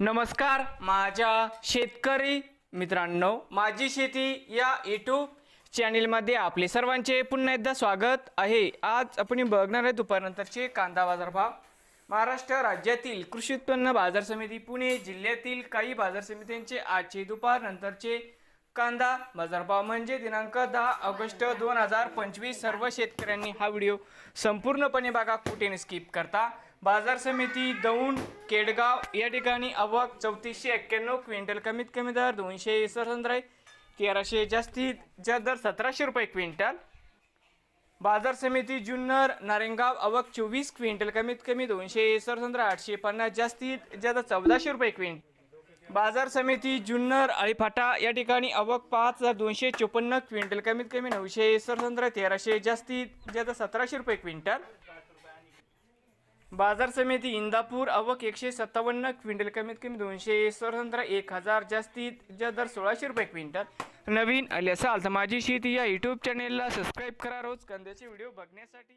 नमस्कार माझ्या शेतकरी मित्रांनो माझी शेती या यूट्यूब चॅनेलमध्ये आपले सर्वांचे पुन्हा एकदा स्वागत आहे. आज आपण बघणार आहे दुपारनंतरचे कांदा बाजारभाव. महाराष्ट्र राज्यातील कृषी उत्पन्न बाजार समिती पुणे जिल्ह्यातील काही बाजार समित्यांचे आजचे दुपार नंतरचे कांदा बाजारभाव म्हणजे दिनांक दहा ऑगस्ट दोन हजार पंचवीस. सर्व शेतकऱ्यांनी हा व्हिडिओ संपूर्णपणे बघा कुठे स्किप करता. बाजार समिती दौंड केडगाव या ठिकाणी आवक चौतीसशे एक्क्याण्णव क्विंटल कमीत कमी दर दोनशे सरसंद्राय तेराशे जास्तीत जास्त दर सतराशे रुपये क्विंटल. बाजार समिती जुन्नर नारेंगाव आवक चोवीस क्विंटल कमीत कमी दोनशे सरसंद्रा आठशे पन्नास जास्तीत जास्त चौदाशे रुपये क्विंटल. बाजार समिती जुन्नर अळीफाटा या ठिकाणी आवक पाच हजार दोनशे चोपन्न क्विंटल कमीत कमी नऊशे सरसंद्रा तेराशे जास्तीत जास्त सतराशे रुपये क्विंटल. बाजार समिती इंदापूर आवक एकशे सत्तावन्न क्विंटल कमीत कमी दोनशे स्वतंत्र एक हजार जास्तीत ज्या दर सोळाशे रुपये क्विंटल. नवीन आले असाल तर माझी शेती या यूट्यूब चॅनेलला सबस्क्राईब करा रोज. कांद्याचे व्हिडिओ बघण्यासाठी